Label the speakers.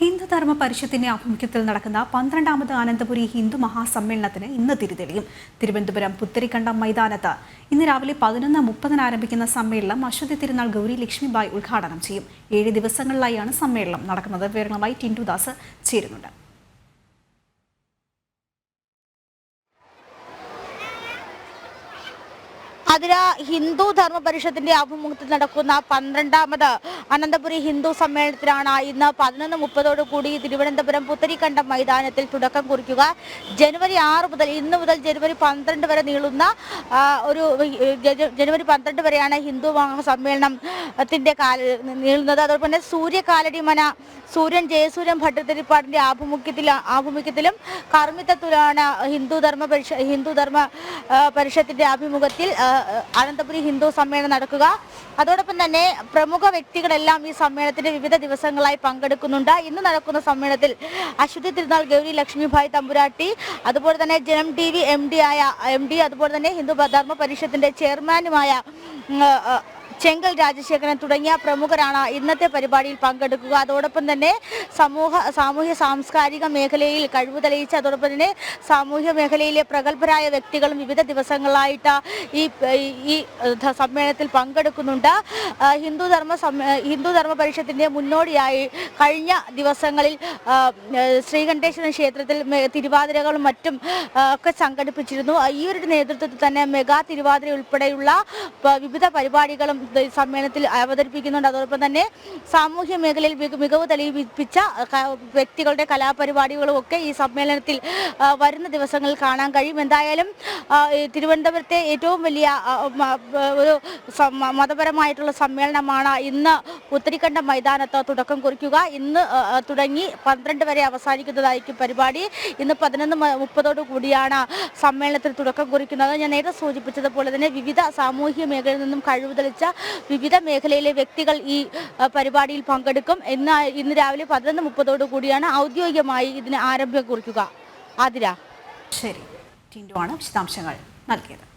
Speaker 1: ഹിന്ദുധർമ്മ പരിഷത്തിന്റെ ആഭിമുഖ്യത്തിൽ നടക്കുന്ന പന്ത്രണ്ടാമത് ആനന്ദപുരി ഹിന്ദു മഹാസമ്മേളനത്തിന് ഇന്ന് തിരിതെളിയും. തിരുവനന്തപുരം പുത്തരിക്കണ്ടം മൈതാനത്ത് ഇന്ന് രാവിലെ പതിനൊന്ന് മുപ്പതിന് ആരംഭിക്കുന്ന സമ്മേളനം അശ്വതി തിരുനാൾ ഗൗരി ലക്ഷ്മിബായ് ഉദ്ഘാടനം ചെയ്യും. ഏഴ് ദിവസങ്ങളിലായാണ് സമ്മേളനം നടക്കുന്നത്. വിവരങ്ങളുമായി ടിൻഡുദാസ് ചേരുന്നുണ്ട്.
Speaker 2: അതിര ഹിന്ദു ധർമ്മ പരിഷത്തിന്റെ ആഭിമുഖ്യത്തിൽ നടക്കുന്ന പന്ത്രണ്ടാമത് അനന്തപുരി ഹിന്ദു സമ്മേളനത്തിനാണ് ഇന്ന് പതിനൊന്ന് മുപ്പതോടു കൂടി തിരുവനന്തപുരം പുത്തരിക്കണ്ടം മൈതാനത്തിൽ തുടക്കം കുറിക്കുക. ജനുവരി ആറ് മുതൽ ഇന്ന് മുതൽ ജനുവരി പന്ത്രണ്ട് വരെ നീളുന്ന ഒരു ജനുവരി പന്ത്രണ്ട് വരെയാണ് ഹിന്ദു സമ്മേളനത്തിന്റെ കാല നീളുന്നത്. അതോടൊപ്പം തന്നെ സൂര്യകാലടി മന സൂര്യൻ ജയസൂര്യൻ ഭട്ടതിരിപ്പാടിന്റെ ആഭിമുഖ്യത്തിൽ ആഭിമുഖ്യത്തിലും കർമ്മിത്തത്തിലാണ് ഹിന്ദു ധർമ്മ പരിഷ ഹിന്ദു ധർമ്മ പരിഷത്തിന്റെ ആഭിമുഖ്യത്തിൽ അനന്തപുരി ഹിന്ദു സമ്മേളനം നടക്കുക. അതോടൊപ്പം തന്നെ പ്രമുഖ വ്യക്തികളെല്ലാം ഈ സമ്മേളനത്തിന്റെ വിവിധ ദിവസങ്ങളായി പങ്കെടുക്കുന്നുണ്ട്. ഇന്ന് നടക്കുന്ന സമ്മേളനത്തിൽ അശ്വതി തിരുനാൾ ഗൗരി ലക്ഷ്മിഭായ് തമ്പുരാട്ടി അതുപോലെ തന്നെ Janam T V M D ആയ എം ഡി അതുപോലെ തന്നെ ഹിന്ദു ധർമ്മ പരിഷത്തിന്റെ ചെയർമാനുമായ ചെങ്കൽ രാജശേഖരൻ തുടങ്ങിയ പ്രമുഖരാണ് ഇന്നത്തെ പരിപാടിയിൽ പങ്കെടുക്കുക. അതോടൊപ്പം തന്നെ സമൂഹ സാമൂഹ്യ സാംസ്കാരിക മേഖലയിൽ കഴിവ് തെളിയിച്ച അതോടൊപ്പം തന്നെ സാമൂഹ്യ മേഖലയിലെ പ്രഗത്ഭരായ വ്യക്തികളും വിവിധ ദിവസങ്ങളായിട്ട് ഈ ഈ സമ്മേളനത്തിൽ പങ്കെടുക്കുന്നുണ്ട്. ഹിന്ദു ധർമ്മ ഹിന്ദു ധർമ്മ പരിഷത്തിന്റെ മുന്നോടിയായി കഴിഞ്ഞ ദിവസങ്ങളിൽ ശ്രീകണ്ഠേശ്വര ക്ഷേത്രത്തിൽ തിരുവാതിരകളും മറ്റും ഒക്കെ സംഘടിപ്പിച്ചിരുന്നു. ഈ ഒരു നേതൃത്വത്തിൽ തന്നെ മെഗാ തിരുവാതിര ഉൾപ്പെടെയുള്ള വിവിധ പരിപാടികളും സമ്മേളനത്തിൽ അവതരിപ്പിക്കുന്നുണ്ട്. അതോടൊപ്പം തന്നെ സാമൂഹ്യ മേഖലയിൽ മികവ് തെളിയിപ്പിച്ച വ്യക്തികളുടെ കലാപരിപാടികളും ഒക്കെ ഈ സമ്മേളനത്തിൽ വരുന്ന ദിവസങ്ങളിൽ കാണാൻ കഴിയും. എന്തായാലും തിരുവനന്തപുരത്തെ ഏറ്റവും വലിയ ഒരു മതപരമായിട്ടുള്ള സമ്മേളനമാണ് ഇന്ന് ഉത്തരിക്കണ്ടം മൈതാനത്ത് തുടക്കം കുറിക്കുക. ഇന്ന് തുടങ്ങി പന്ത്രണ്ട് വരെ അവസാനിക്കുന്നതായിരിക്കും പരിപാടി. ഇന്ന് പതിനൊന്ന് മുപ്പതോടു കൂടിയാണ് സമ്മേളനത്തിൽ തുടക്കം കുറിക്കുന്നത്. ഞാൻ നേരത്തെ സൂചിപ്പിച്ചതുപോലെ തന്നെ വിവിധ സാമൂഹ്യ മേഖലയിൽ നിന്നും കഴിവ് തെളിച്ച വിവിധ മേഖലയിലെ വ്യക്തികൾ ഈ പരിപാടിയിൽ പങ്കെടുക്കും. ഇന്ന് ഇന്ന് രാവിലെ പതിനൊന്ന് മുപ്പതോടു കൂടിയാണ് ഔദ്യോഗികമായി ഇതിന് ആരംഭം കുറിക്കുക. ആതിര.
Speaker 1: ശരി. ടിൻഡു ആണ് വിശദാംശങ്ങൾ നൽകിയത്.